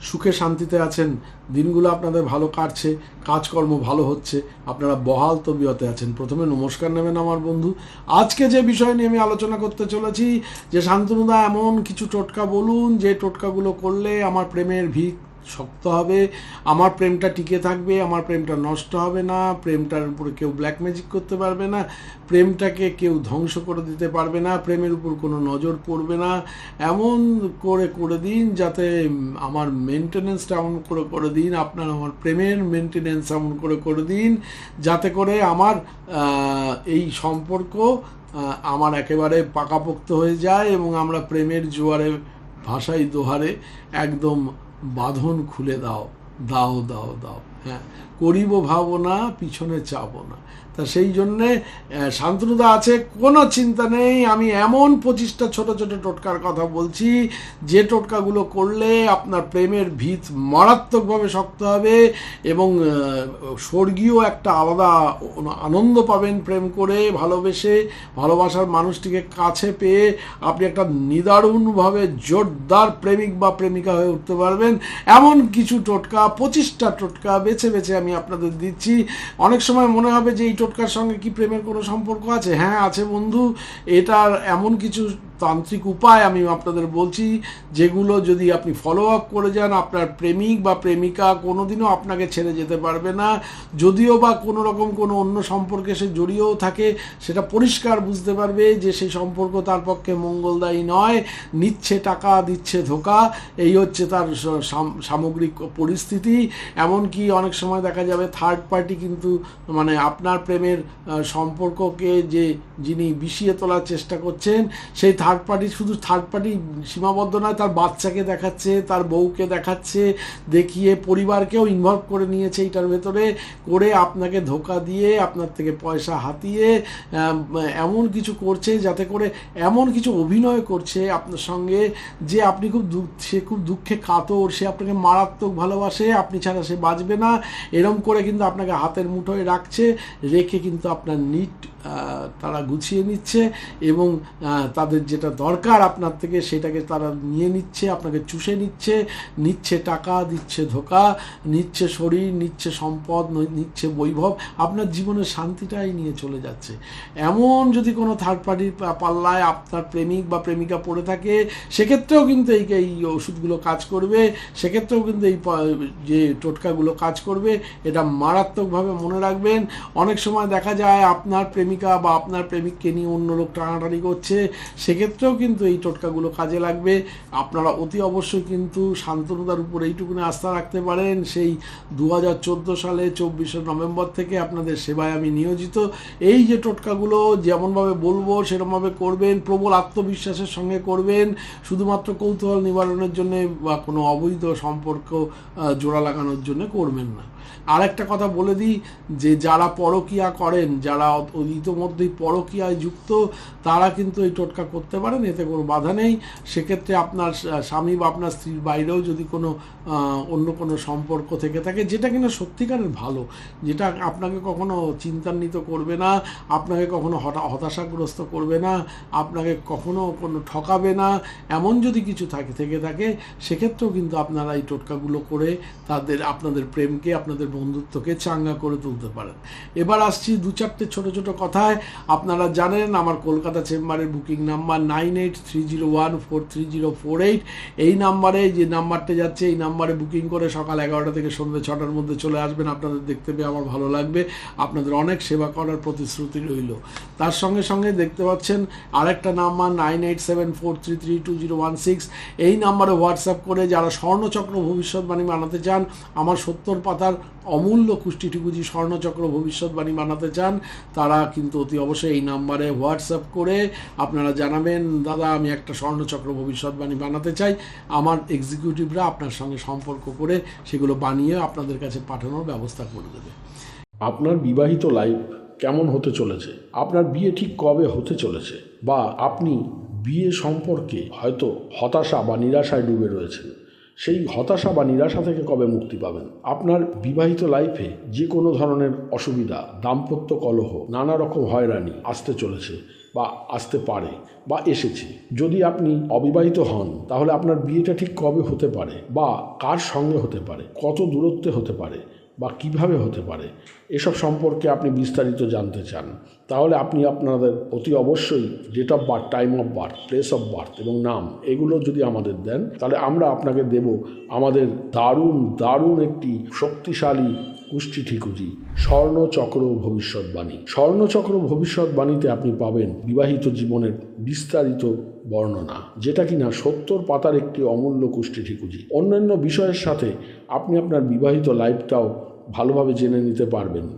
সুখে শান্তিতে আছেন, দিনগুলো আপনাদের ভালো কাটছে, কাজকর্ম ভালো হচ্ছে, আপনারা বহাল তবিয়তে আছেন। প্রথমে নমস্কার নেবেন আমার বন্ধু। আজকে যে বিষয় নিয়ে আমি আলোচনা করতে চলেছি, যে শান্তনুদা এমন কিছু টোটকা বলুন, যে টোটকাগুলো করলে আমার প্রেমের ভিত শক্ত হবে, আমার প্রেমটা টিকে থাকবে, আমার প্রেমটা নষ্ট হবে না, প্রেমটার উপরে কেউ ব্ল্যাক ম্যাজিক করতে পারবে না, প্রেমটাকে কেউ ধ্বংস করে দিতে পারবে না, প্রেমের উপর কোনো নজর পড়বে না, এমন করে করে দিন যাতে, আমার মেনটেনেন্সটা এমন করে করে দিন, আপনার আমার প্রেমের মেনটেনেন্স এমন করে করে দিন, যাতে করে আমার এই সম্পর্ক আমার একেবারে পাকাপোক্ত হয়ে যায় এবং আমরা প্রেমের জোয়ারে ভাষাই দোহারে একদম বাঁধন খুলে দাও দাও দাও দাও। হ্যাঁ করিব ভাবনা পিছনে চাবো না তা সেই জন্যে শান্তনুদা আছে, কোনো চিন্তা নেই, আমি এমন পঁচিশটা ছোট ছোট টোটকার কথা বলছি, যে টোটকাগুলো করলে আপনার প্রেমের ভিত মারাত্মকভাবে শক্ত হবে এবং স্বর্গীয় একটা আলাদা আনন্দ পাবেন প্রেম করে, ভালোবেসে, ভালোবাসার মানুষটিকে কাছে পেয়ে আপনি একটা নিদারুণভাবে জোরদার প্রেমিক বা প্রেমিকা হয়ে উঠতে পারবেন। এমন কিছু টোটকা, পঁচিশটা টোটকা বেছে বেছে আমি আপনাদের দিচ্ছি। অনেক সময় মনে হবে যে এই টোটকার সঙ্গে কি প্রেমের কোনো সম্পর্ক আছে? হ্যাঁ আছে বন্ধু। এটার এমন কিছু তান্ত্রিক উপায় আমি আপনাদের বলছি, যেগুলো যদি আপনি ফলো আপ করে যান, আপনার প্রেমিক বা প্রেমিকা কোনোদিনও আপনাকে ছেড়ে যেতে পারবে না। যদিও বা কোনো রকম কোনো অন্য সম্পর্কে সে জড়িয়েও থাকে, সেটা পরিষ্কার বুঝতে পারবে যে সেই সম্পর্ক তার পক্ষে মঙ্গলদায়ী নয়। নিচ্ছে টাকা, দিচ্ছে ধোকা, এই হচ্ছে তার সাম- সামগ্রিক পরিস্থিতি। এমনকি অনেক সময় দেখা যাবে থার্ড পার্টি কিন্তু মানে আপনার প্রেমের সম্পর্ককে যে যিনি বিষিয়ে তোলার চেষ্টা করছেন, সেই থার্ড পার্টি শুধু থার্ড পার্টি সীমাবদ্ধ নয়, তার বাচ্চাকে দেখাচ্ছে, তার বউকে দেখাচ্ছে, দেখিয়ে পরিবারকেও ইনভলভ করে নিয়েছে এইটার ভেতরে, করে আপনাকে ধোকা দিয়ে, আপনার থেকে পয়সা হাতিয়ে এমন কিছু করছে যাতে করে এমন কিছু অভিনয় করছে আপনার সঙ্গে যে আপনি খুব দুঃখ, সে খুব দুঃখে কাতর, সে আপনাকে মারাত্মক ভালোবাসে, আপনি ছাড়া সে বাঁচবে না। এরম করে কিন্তু আপনাকে হাতের মুঠোয় রাখছে, রেখে কিন্তু আপনার নিট তারা গুছিয়ে নিচ্ছে এবং তাদের যেটা দরকার আপনার থেকে সেটাকে তারা নিয়ে নিচ্ছে, আপনাকে চুষে নিচ্ছে নিচ্ছে টাকা দিচ্ছে ধোকা, নিচ্ছে শরীর, নিচ্ছে সম্পদ নিচ্ছে বৈভব। আপনার জীবনের শান্তিটাই নিয়ে চলে যাচ্ছে। এমন যদি কোনো থার্ড পার্টির পাল্লায় আপনার প্রেমিক বা প্রেমিকা পড়ে থাকে, সেক্ষেত্রেও কিন্তু এই এই ওষুধগুলো কাজ করবে, সেক্ষেত্রেও কিন্তু এই যে টোটকাগুলো কাজ করবে, এটা মারাত্মকভাবে মনে রাখবেন। অনেক সময় দেখা যায় আপনার প্রেমিকা বা আপনার প্রেমিককে নিয়ে অন্য লোক টানাটানি করছে, সেক্ষেত্রেও কিন্তু এই টোটকাগুলো কাজে লাগবে। আপনারা অতি অবশ্যই কিন্তু শান্তনুদার উপর এইটুকুনি আস্থা রাখতে পারেন। সেই দু হাজার চোদ্দ সালে চব্বিশে নভেম্বর থেকে আপনাদের সেবায় আমি নিয়োজিত। এই যে টোটকাগুলো যেমনভাবে বলব সেরকমভাবে করবেন, প্রবল আত্মবিশ্বাসের সঙ্গে করবেন। শুধুমাত্র কৌতূহল নিবারণের জন্য বা কোনো অবৈধ সম্পর্ক জোড়া লাগানোর জন্য করবেন না। আর একটা কথা বলে দিই, যে যারা পরকিয়া করেন, যারা অত- ইতোমধ্যেই পরকিয়ায় যুক্ত, তারা কিন্তু এই টোটকা করতে পারেন, এতে কোনো বাধা নেই। সেক্ষেত্রে আপনার স্বামী বা আপনার স্ত্রীর বাইরেও যদি কোনো অন্য কোনো সম্পর্ক থেকে থাকে, যেটা কিনা সত্যিকারের ভালো, যেটা আপনাকে কখনো চিন্তান্বিত করবে না, আপনাকে কখনো হতা- হতাশাগ্রস্ত করবে না, আপনাকে কখনো কোনো ঠকাবে না, এমন যদি কিছু থাকে, থেকে থাকে, সেক্ষেত্রেও কিন্তু আপনারা এই টোটকাগুলো করে তাদের, আপনাদের প্রেমকে, আপনাদের আপনাদের বন্ধুত্বকে চাঙ্গা করে তুলতে পারেন। এবার আসছি দু চারটে ছোট ছোট কথায়, আপনারা জানেন আমার কলকাতা চেম্বারের booking number nine eight three zero one four three zero four eight. এই নাম্বারে যে নাম্বারটা যাচ্ছে, এই নাম্বারে বুকিং করে সকাল এগারোটা থেকে সন্ধ্যে ছটার মধ্যে চলে আসবেন। আপনাদের দেখতে পেয়ে আমার ভালো লাগবে। আপনাদের অনেক সেবা করার প্রতিশ্রুতি রইল। তার সঙ্গে সঙ্গে দেখতে পাচ্ছেন আরেকটা number, nine eight seven four three three two zero one six. এই নাম্বারে হোয়াটসঅ্যাপ করে যারা স্বর্ণচক্র ভবিষ্যৎবাণী বানাতে চান, আমার সত্তর পাতার অমূল্য কুষ্টি ঠিকুজি স্বর্ণচক্র ভবিষ্যৎবাণী বানাতে চান, তারা কিন্তু অতি অবশ্যই এই নাম্বারে হোয়াটসঅ্যাপ করে আপনারা জানাবেন, দাদা, আমি একটা স্বর্ণচক্র ভবিষ্যৎবাণী বানাতে চাই। আমার এক্সিকিউটিভরা আপনার সঙ্গে সম্পর্ক করে সেগুলো বানিয়ে আপনাদের কাছে পাঠানোর ব্যবস্থা করে দেবে। আপনার বিবাহিত লাইফ কেমন হতে চলেছে? আপনার বিয়ে ঠিক কবে হতে চলেছে? বা আপনি বিয়ে সম্পর্কে হয়তো হতাশা বা নিরাশায় ডুবে রয়েছেন। সেই হতাশা বা নিরাশা থেকে কবে মুক্তি পাবেন? আপনার বিবাহিত লাইফে যে কোনো ধরনের অসুবিধা, দাম্পত্য কলহ, নানা রকম হয়রানি আসতে চলেছে বা আসতে পারে বা এসেছে। যদি আপনি অবিবাহিত হন, তাহলে আপনার বিয়েটা ঠিক কবে হতে পারে বা কার সঙ্গে হতে পারে? কত দূরত্বে হতে পারে? বা কীভাবে হতে পারে, এসব সম্পর্কে আপনি বিস্তারিত জানতে চান, তাহলে আপনি আপনাদের অতি অবশ্যই date of birth time of birth place of birth এবং নাম এগুলো যদি আমাদের দেন, তাহলে আমরা আপনাকে দেব আমাদের দারুণ দারুণ একটি শক্তিশালী কুষ্টি ঠিকুজি স্বর্ণচক্র ভবিষ্যৎবাণী। স্বর্ণচক্র ভবিষ্যৎবাণীতে আপনি পাবেন বিবাহিত জীবনের বিস্তারিত বর্ণনা, যেটা কিনা সত্তর পাতার একটি অমূল্য কুষ্টি ঠিকুজি অন্যান্য বিষয়ের সাথে আপনি আপনার বিবাহিত লাইফটাও ভালোভাবে জেনে নিতে পারবেন।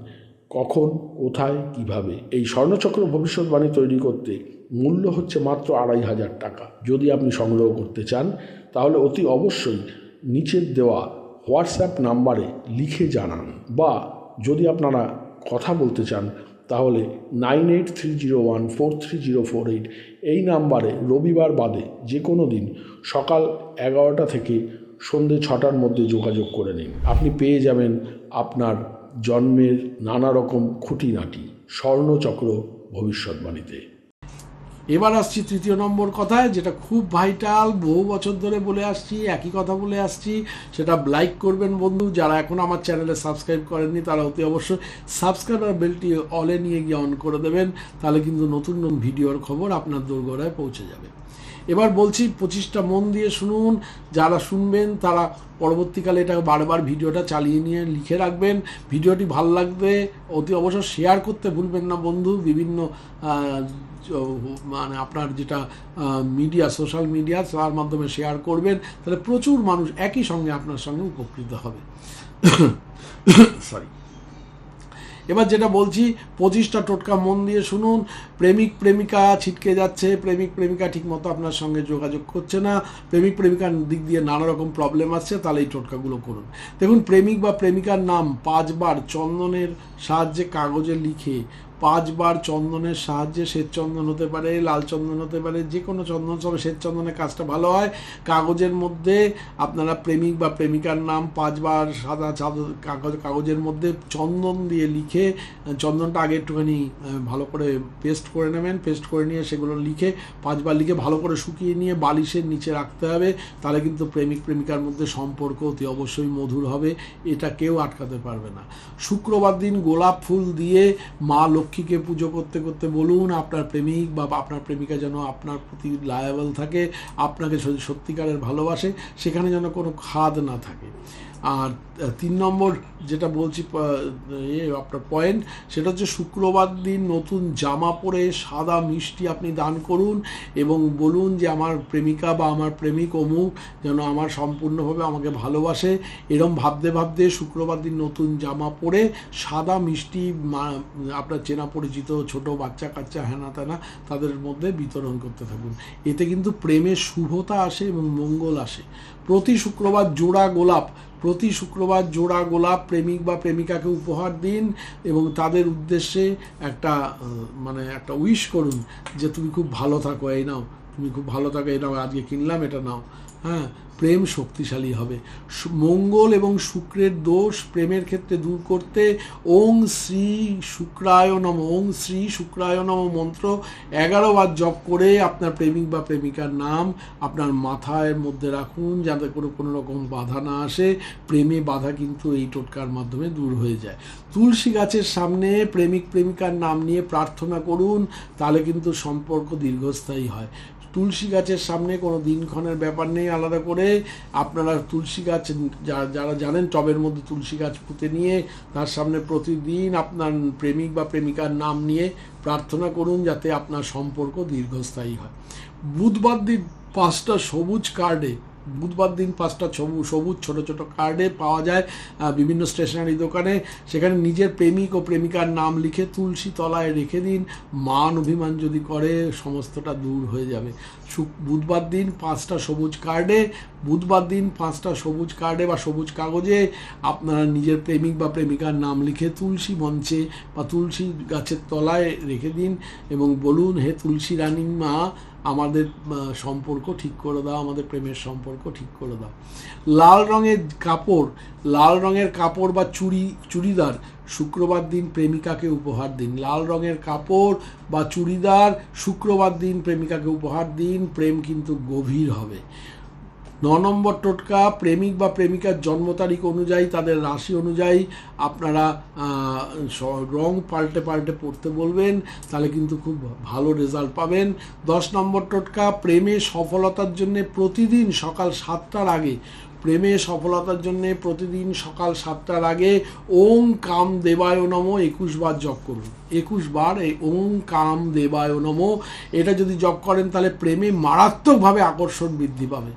কখন, কোথায়, কীভাবে? এই স্বর্ণচক্র ভবিষ্যৎবাণী তৈরি করতে মূল্য হচ্ছে মাত্র আড়াই হাজার টাকা। যদি আপনি সংগ্রহ করতে চান, তাহলে অতি অবশ্যই নিচের দেওয়া হোয়াটসঅ্যাপ নাম্বারে লিখে জানান। বা যদি আপনারা কথা বলতে চান, তাহলে nine eight three zero one four three zero four eight এই নাম্বারে রবিবার বাদে যে কোনো দিন সকাল এগারোটা থেকে সন্ধে ছটার মধ্যে যোগাযোগ করে নিন। আপনি পেয়ে যাবেন আপনার জন্মের নানা রকম খুঁটিনাটি, স্বর্ণচক্র ভবিষ্যৎবাণীতে। এবার আসছি তৃতীয় নম্বর কথায়, যেটা খুব ভাইটাল বহু বছর ধরে বলে আসছি, একই কথা বলে আসছি, সেটা লাইক করবেন বন্ধু। যারা এখন আমার চ্যানেলে সাবস্ক্রাইব করেননি, তারা অতি অবশ্যই সাবস্ক্রাইব আর বেলটি অলে নিয়ে গিয়ে অন করে দেবেন, তাহলে কিন্তু নতুন নতুন ভিডিওর খবর আপনার দোরগোড়ায় পৌঁছে যাবে। এবার বলছি পঁচিশটা মন দিয়ে শুনুন, যারা শুনবেন তারা পরবর্তীকালে এটা বারবার ভিডিওটা চালিয়ে নিয়ে লিখে রাখবেন। ভিডিওটি ভালো লাগবে, অতি অবশ্য শেয়ার করতে ভুলবেন না বন্ধু। বিভিন্ন মানে আপনার যেটা মিডিয়া সোশ্যাল মিডিয়া তার মাধ্যমে শেয়ার করবেন। তাহলে প্রচুর মানুষ একই সঙ্গে আপনার সঙ্গে উপকৃত হবে। সরি এবার যেটা বলছি, পঁচিশটা টোটকা মন দিয়ে শুনুন। প্রেমিক, প্রেমিকা ছিটকে যাচ্ছে, প্রেমিক, প্রেমিকা ঠিকমতো আপনার সঙ্গে যোগাযোগ করছে না। প্রেমিক, প্রেমিকার দিক দিয়ে নানা রকম প্রবলেম আসছে, তাহলে এই টোটকাগুলো করুন। দেখুন, প্রেমিক বা প্রেমিকার নাম পাঁচবার চন্দনের সাহায্যে কাগজে লিখে পাঁচবার চন্দনের সাহায্যে শ্বেত চন্দন হতে পারে, লাল চন্দন হতে পারে, যে কোনো চন্দন, তবে শ্বেত চন্দনের কাজটা ভালো হয়। কাগজের মধ্যে আপনারা প্রেমিক বা প্রেমিকার নাম পাঁচবার সাদা কাগজ, কাগজের মধ্যে চন্দন দিয়ে লিখে, চন্দনটা আগে একটুখানি ভালো করে পেস্ট করে নেবেন, পেস্ট করে নিয়ে সেগুলো লিখে পাঁচবার লিখে ভালো করে শুকিয়ে নিয়ে বালিশের নিচে রাখতে হবে। তাহলে কিন্তু প্রেমিক, প্রেমিকার মধ্যে সম্পর্ক অতি অবশ্যই মধুর হবে। এটা কেউ আটকাতে পারবে না। শুক্রবার দিন গোলাপ ফুল দিয়ে মা লক্ষ্মীকে পুজো করতে করতে বলুন, আপনার প্রেমিক বা আপনার প্রেমিকা যেন আপনার প্রতি লায়াবল থাকে, আপনাকে সত্যিকারের ভালোবাসে, সেখানে যেন কোনো খাদ না থাকে। আর তিন নম্বর যেটা বলছি আপনার পয়েন্ট সেটা হচ্ছে শুক্রবার দিন নতুন জামা পরে সাদা মিষ্টি আপনি দান করুন এবং বলুন যে আমার প্রেমিকা বা আমার প্রেমিক অমুক যেন আমার সম্পূর্ণভাবে আমাকে ভালোবাসে। এরম ভাবতে ভাবতে শুক্রবার দিন নতুন জামা পরে সাদা মিষ্টি আপনার চেনা পরিচিত ছোট বাচ্চা কাচ্চা হেনা তেনা তাদের মধ্যে বিতরণ করতে থাকুন। এতে কিন্তু প্রেমের শুভতা আসে এবং মঙ্গল আসে। প্রতি শুক্রবার জোড়া গোলাপ প্রতি শুক্রবার জোড়া গোলাপ প্রেমিক বা প্রেমিকাকে উপহার দিন এবং তাদের উদ্দেশ্যে একটা মানে একটা উইশ করুন যে তুমি খুব ভালো থাকো, এই নাও, তুমি খুব ভালো থাকো, এই নাও, আজকে কিনলাম, এটা নাও হ্যাঁ? প্রেম শক্তিশালী হবে। মঙ্গল এবং শুক্রের দোষ প্রেমের ক্ষেত্রে দূর করতে ওং শ্রী শুক্রায় নম। ওং শ্রী শুক্রায় নম মন্ত্র এগারো বার জপ করে আপনার প্রেমিক বা প্রেমিকার নাম আপনার মাথায় মধ্যে রাখুন যাতে করে কোনো রকম বাধা না আসে। প্রেমে বাধা কিন্তু এই টোটকার মাধ্যমে দূর হয়ে যায়। তুলসী গাছের সামনে প্রেমিক, প্রেমিকার নাম নিয়ে প্রার্থনা করুন, তাহলে কিন্তু সম্পর্ক দীর্ঘস্থায়ী হয়। তুলসী গাছের সামনে কোনো দিনক্ষণের ব্যাপার নেই, আলাদা করে আপনারা তুলসী গাছ যারা জানেন টবের মধ্যে তুলসী গাছ পুঁতে নিয়ে তার সামনে প্রতিদিন আপনার প্রেমিক বা প্রেমিকার নাম নিয়ে প্রার্থনা করুন যাতে আপনার সম্পর্ক দীর্ঘস্থায়ী হয়। বুধবার দিন পাঁচটা সবুজ কার্ডে বুধবার দিন পাঁচটা সবুজ সবুজ ছোট ছোট কার্ডে পাওয়া যায় বিভিন্ন স্টেশনারি দোকানে। সেখানে নিজের প্রেমিক ও প্রেমিকার নাম লিখে তুলসী তলায় রেখে দিন। মান অভিমান যদি করে, সমস্তটা দূর হয়ে যাবে। বুধবার দিন পাঁচটা সবুজ কার্ডে, বুধবার দিন পাঁচটা সবুজ কার্ডে বা সবুজ কাগজে আপনারা নিজের প্রেমিক বা প্রেমিকার নাম লিখে তুলসী মঞ্চে বা তুলসী গাছের তলায় রেখে দিন এবং বলুন, হে তুলসী রানী মা আমাদের সম্পর্ক ঠিক করে দাও, আমাদের প্রেমের সম্পর্ক ঠিক করে দাও। লাল রঙের কাপড়, লাল রঙের কাপড় বা চুড়ি, চুড়িদার শুক্রবার দিন প্রেমিকাকে উপহার দিন। লাল রঙের কাপড় বা চুড়িদার শুক্রবার দিন প্রেমিকাকে উপহার দিন, প্রেম কিন্তু গভীর হবে। ন নম্বর টোটকা, প্রেমিক বা প্রেমিকার জন্ম তারিখ অনুযায়ী, তাদের রাশি অনুযায়ী আপনারা রং পাল্টে পাল্টে পড়তে বলবেন, তাহলে কিন্তু খুব ভালো রেজাল্ট পাবেন। দশ নম্বর টোটকা, প্রেমে সফলতার জন্য প্রতিদিন সকাল সাতটার আগে, প্রেমে সফলতার জন্য প্রতিদিন সকাল সাতটার আগে ওং কাম দেবায় নম একুশ বার জপ করুন। একুশ বার এই ওং কাম দেবায় নম। এটা যদি জপ করেন, তাহলে প্রেমে মারাত্মকভাবে আকর্ষণ বৃদ্ধি পাবে।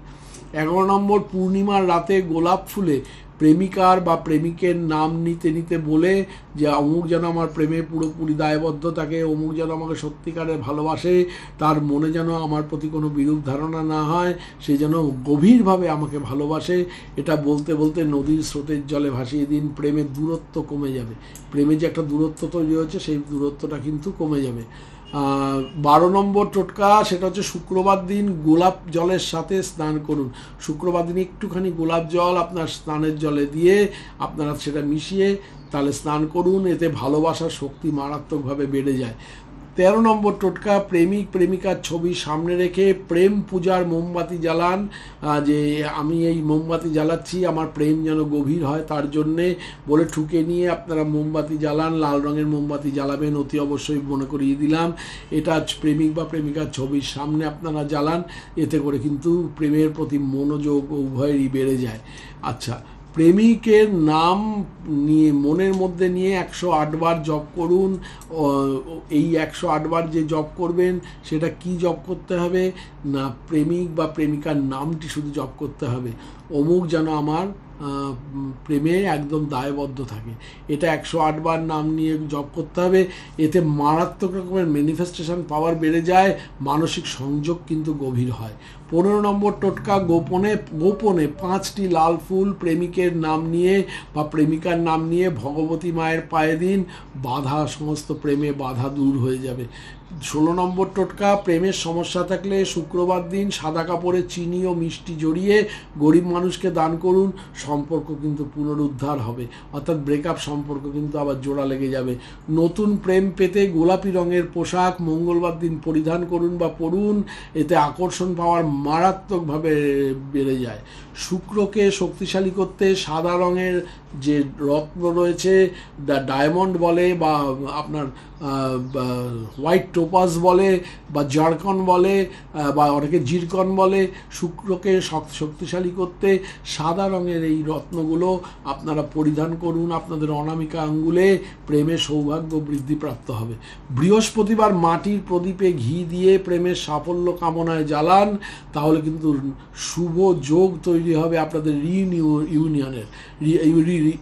এগারো নম্বর পূর্ণিমার রাতে গোলাপ ফুলে প্রেমিকার বা প্রেমিকের নাম নিতে নিতে বলে যে অমুক যেন আমার প্রেমে পুরোপুরি দায়বদ্ধ থাকে অমুক যেন আমাকে সত্যিকারের ভালোবাসে, তার মনে যেন আমার প্রতি কোনো বিরূপ ধারণা না হয়, সে যেন গভীরভাবে আমাকে ভালোবাসে। এটা বলতে বলতে নদীর স্রোতের জলে ভাসিয়ে দিন, প্রেমের দূরত্ব কমে যাবে। প্রেমে যে একটা দূরত্ব তৈরি হচ্ছে সেই দূরত্বটা কিন্তু কমে যাবে। বারো নম্বর টোটকা, সেটা হচ্ছে শুক্রবার দিন গোলাপ জলের সাথে স্নান করুন। শুক্রবার দিন একটুখানি গোলাপ জল আপনার স্নানের জলে দিয়ে আপনারা সেটা মিশিয়ে তাহলে স্নান করুন, এতে ভালোবাসার শক্তি মারাত্মকভাবে বেড়ে যায়। তেরো নম্বর টোটকা প্রেমিক প্রেমিকার ছবি সামনে রেখে প্রেম পূজার মোমবাতি জ্বালান যে আমি এই মোমবাতি জ্বালাচ্ছি, আমার প্রেম যেন গভীর হয় তার জন্যে বলে ঠুকে নিয়ে আপনারা মোমবাতি জ্বালান, লাল রঙের মোমবাতি জ্বালাবেন, অতি অবশ্যই মনে করিয়ে দিলাম। এটা প্রেমিক বা প্রেমিকার ছবির সামনে আপনারা জ্বালান, এতে করে কিন্তু প্রেমের প্রতি মনোযোগ উভয়েরই বেড়ে যায়। আচ্ছা প্রেমিকের নাম নিয়ে, মনের মধ্যে নিয়ে একশো আটবার জব করুন এই একশো আটবার যে জব করবেন, সেটা কি জব করতে হবে? না প্রেমিক বা প্রেমিকার নামটি শুধু জব করতে হবে। অমুক যেন আমার প্রেমে একদম দায়বদ্ধ থাকে। এটা একশো আটবার নাম নিয়ে জপ করতে হবে। এতে মারাত্মক রকমের ম্যানিফেস্টেশন পাওয়ার বেড়ে যায়। মানসিক সংযোগ কিন্তু গভীর হয়। পনেরো নম্বর টোটকা গোপনে গোপনে পাঁচটি লাল ফুল প্রেমিকের নাম নিয়ে বা প্রেমিকার নাম নিয়ে ভগবতী মায়ের পায়ে দিন। বাধা, সমস্ত প্রেমে বাধা দূর হয়ে যাবে। ষোলো নম্বর টোটকা, প্রেমের সমস্যা থাকলে শুক্রবার দিন সাদা কাপড়ে চিনি ও মিষ্টি জড়িয়ে গরিব মানুষকে দান করুন, সম্পর্ক কিন্তু পুনরুদ্ধার হবে। অর্থাৎ ব্রেকআপ সম্পর্ক কিন্তু আবার জোড়া লেগে যাবে। নতুন প্রেম পেতে গোলাপি রঙের পোশাক মঙ্গলবার দিন পরিধান করুন বা পরুন, এতে আকর্ষণ পাওয়ার মারাত্মকভাবে বেড়ে যায়। শুক্রকে শক্তিশালী করতে সাদা রঙের যে রত্ন রয়েছে ডায়মন্ড বলে বা আপনার হোয়াইট টোপাস বলে বা জারকন বলে বা অনেকে জিরকন বলে, শুক্রকে শক- শক্তিশালী করতে সাদা রঙের এই রত্নগুলো আপনারা পরিধান করুন। আপনাদের অনামিকা আঙ্গুলে প্রেমে সৌভাগ্য বৃদ্ধিপ্রাপ্ত হবে। বৃহস্পতিবার মাটির প্রদীপে ঘি দিয়ে প্রেমের সাফল্য কামনায় জ্বালান। তাহলে কিন্তু শুভ যোগ তৈরি হবে আপনাদের রি ইউনিয়নের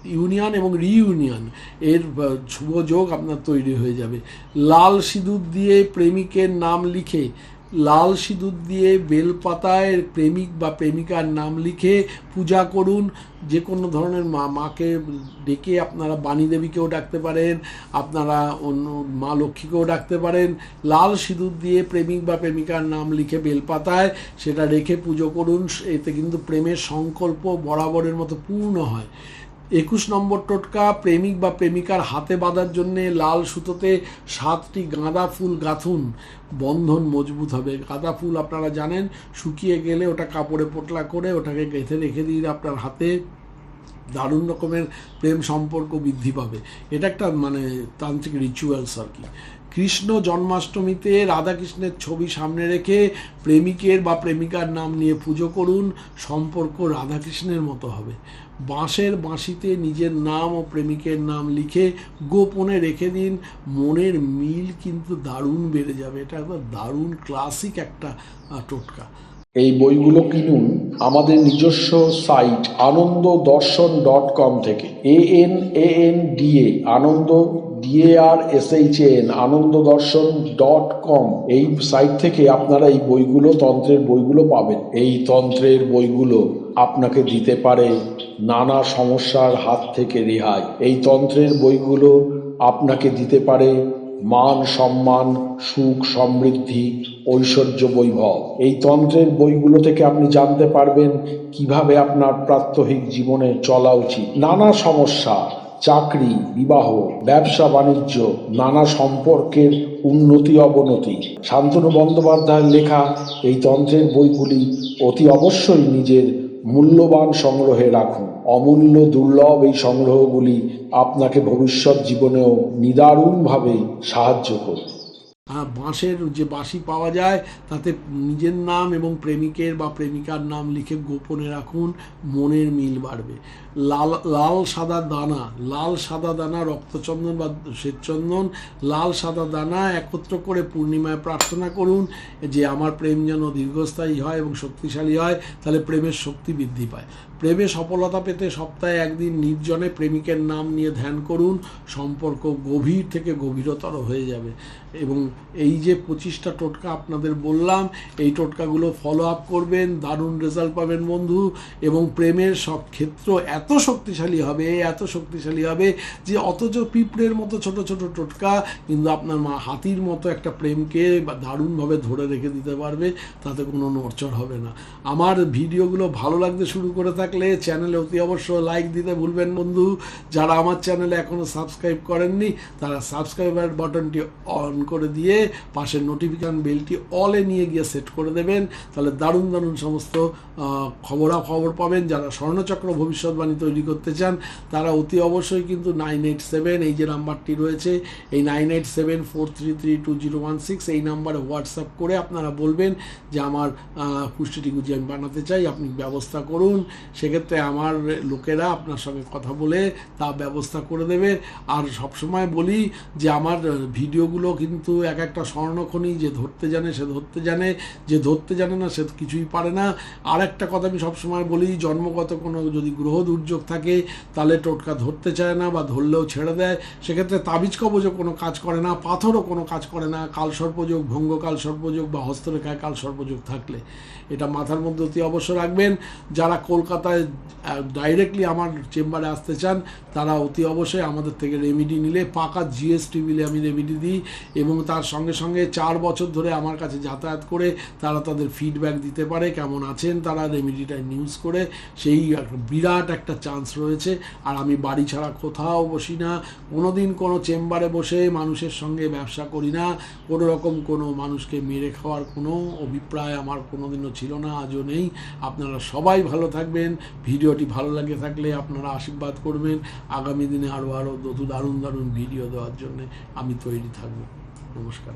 ইউনিয়ন এবং রিইউনিয়ন এর শুভ যোগ আপনার তৈরি হয়ে যাবে। লাল সিঁদুর দিয়ে প্রেমিকের নাম লিখে লাল সিঁদুর দিয়ে বেলপাতায় প্রেমিক বা প্রেমিকার নাম লিখে পূজা করুন। যে কোনো ধরনের মা, মাকে ডেকে আপনারা বাণী দেবীকেও ডাকতে পারেন, আপনারা অন্য মা লক্ষ্মীকেও ডাকতে পারেন। লাল সিঁদুর দিয়ে প্রেমিক বা প্রেমিকার নাম লিখে বেলপাতায় সেটা রেখে পুজো করুন। এতে কিন্তু প্রেমের সংকল্প বরাবরের মতো পূর্ণ হয়। একুশ নম্বর টোটকা, প্রেমিক বা প্রেমিকার হাতে বাঁধার জন্যে লাল সুতোতে সাতটি গাঁদা ফুল গাঁথুন। বন্ধন মজবুত হবে। গাঁদা ফুল আপনারা জানেন, শুকিয়ে গেলে ওটা কাপড়ে পোটলা করে ওটাকে গেঁথে রেখে দিন আপনার হাতে দারুণ রকমের প্রেম সম্পর্ক বৃদ্ধি পাবে। এটা একটা মানে তান্ত্রিক রিচুয়ালস আর কি। কৃষ্ণ জন্মাষ্টমীতে রাধাকৃষ্ণের ছবি সামনে রেখে প্রেমিকের বা প্রেমিকার নাম নিয়ে পুজো করুন, সম্পর্ক রাধাকৃষ্ণের মতো হবে। বাঁশের বাঁশিতে নিজের নাম ও প্রেমিকের নাম লিখে গোপনে রেখে দিন, মনের মিল কিন্তু দারুণ বেড়ে যাবে। এটা একদম দারুণ ক্লাসিক একটা টোটকা। এই বইগুলো কিনুন আমাদের নিজস্ব সাইট আনন্দ দর্শন ডট কম থেকে। A N A N D A Anand D A R N Anand Darshan dot com এই সাইট থেকে আপনারা এই বইগুলো, তন্ত্রের বইগুলো পাবেন। এই তন্ত্রের বইগুলো আপনাকে দিতে পারে নানা সমস্যার হাত থেকে রেহাই। এই তন্ত্রের বইগুলো আপনাকে দিতে পারে মান সম্মান, সুখ সমৃদ্ধি, ঐশ্বর্য বৈভব। এই তন্ত্রের বইগুলো থেকে আপনি জানতে পারবেন কীভাবে আপনার প্রাত্যহিক জীবনে চলা উচিত। নানা সমস্যা চাকরি, বিবাহ, ব্যবসা, বাণিজ্য, নানা সম্পর্কের উন্নতি, অবনতি। শান্তনু বন্দ্যোপাধ্যায়ের লেখা এই তন্ত্রের বইগুলি অতি অবশ্যই নিজের মূল্যবান সংগ্রহে রাখুন। অমূল্য, দুর্লভ এই সংগ্রহগুলি আপনাকে ভবিষ্যৎ জীবনেও নিদারুণভাবে সাহায্য করবে। বাঁশের যে বাঁশি পাওয়া যায়, তাতে নিজের নাম এবং প্রেমিকের বা প্রেমিকার নাম লিখে গোপনে রাখুন, মনের মিল বাড়বে। লাল লাল সাদা দানা, লাল সাদা দানা রক্তচন্দন বা শ্বেতচন্দন, লাল সাদা দানা একত্র করে পূর্ণিমায় প্রার্থনা করুন যে আমার প্রেম যেন দীর্ঘস্থায়ী হয় এবং শক্তিশালী হয়, তাহলে প্রেমের শক্তি বৃদ্ধি পায়। প্রেমে সফলতা পেতে সপ্তাহে একদিন নির্জনে প্রেমিকের নাম নিয়ে ধ্যান করুন। সম্পর্ক গভীর থেকে গভীরতর হয়ে যাবে। এবং এই যে পঁচিশটা টোটকা আপনাদের বললাম, এই টোটকাগুলো ফলো আপ করবেন, দারুণ রেজাল্ট পাবেন বন্ধু। এবং প্রেমের সব ক্ষেত্র এত শক্তিশালী হবে, এত শক্তিশালী হবে যে অথচ পিঁপড়ের মতো ছোট ছোট টোটকা কিন্তু আপনার মা হাতির মতো একটা প্রেমকে দারুণভাবে ধরে রেখে দিতে পারবে, তাতে কোনো নড়চড় হবে না। আমার ভিডিওগুলো ভালো লাগতে শুরু করে থাকলে চ্যানেলে অতি অবশ্য লাইক দিতে ভুলবেন বন্ধু। যারা আমার চ্যানেলে এখনও সাবস্ক্রাইব করেননি তারা সাবস্ক্রাইবার বাটনটি অন করে দিয়ে পাশের নোটিফিকেশন বেলটি অলে নিয়ে গিয়ে সেট করে দেবেন। তাহলে দারুণ দারুণ সমস্ত আহ, খবরাখবর পাবেন। যারা স্বর্ণচক্র ভবিষ্যৎবাণী তৈরি করতে চান তারা অতি অবশ্যই কিন্তু নাইন এইট সেভেন এই যে নাম্বারটি রয়েছে এই nine eight seven four three three two zero one six এই নাম্বারে হোয়াটসঅ্যাপ করে আপনারা বলবেন যে আমার কুষ্টিটি গুজি আমি বানাতে চাই আপনি ব্যবস্থা করুন। সেক্ষেত্রে আমার লোকেরা আপনার সঙ্গে কথা বলে তা ব্যবস্থা করে দেবে। আর সবসময় বলি যে আমার ভিডিওগুলো কিন্তু এক একটা স্বর্ণখনি যে ধরতে জানে সে ধরতে জানে, যে ধরতে জানে না সে কিছুই পারে না। আর একটা কথা আমি সবসময় বলি, জন্মগত কোনো যদি গ্রহ দুর্যোগ থাকে, তাহলে টোটকা ধরতে চায় না বা ধরলেও ছেড়ে দেয়। সেক্ষেত্রে তাবিজ কবজও কোনো কাজ করে না, পাথরও কোনো কাজ করে না কাল সর্পযোগ ভঙ্গকাল সর্পযোগ বা হস্তরেখায় কাল সর্পযোগ থাকলে। এটা মাথার মধ্যে অতি অবশ্য রাখবেন। যারা কলকাতায় ডাইরেক্টলি আমার চেম্বারে আসতে চান, তারা অতি অবশ্যই আমাদের থেকে রেমিডি নিলে, পাকা জিএসটি বিলে আমি রেমিডি দিই এবং তার সঙ্গে সঙ্গে চার বছর ধরে আমার কাছে যাতায়াত করে তারা তাদের ফিডব্যাক দিতে পারে, কেমন আছেন তারা রেমিডিটা নিউজ করে, সেই বিরাট একটা চান্স রয়েছে। আর আমি বাড়ি ছাড়া কোথাও বসি না কোনো দিন কোনো চেম্বারে বসে মানুষের সঙ্গে ব্যবসা করি না, কোনো রকম কোনো মানুষকে মেরে খাওয়ার কোনো অভিপ্রায় আমার কোনো দিনও ছিল না, আজও নেই। আপনারা সবাই ভালো থাকবেন ভিডিওটি ভালো লাগে থাকলে আপনারা আশীর্বাদ করবেন। আগামী দিনে আরও আরও নতুন, দারুণ দারুণ ভিডিও দেওয়ার জন্যে আমি তৈরি থাকব। নমস্কার।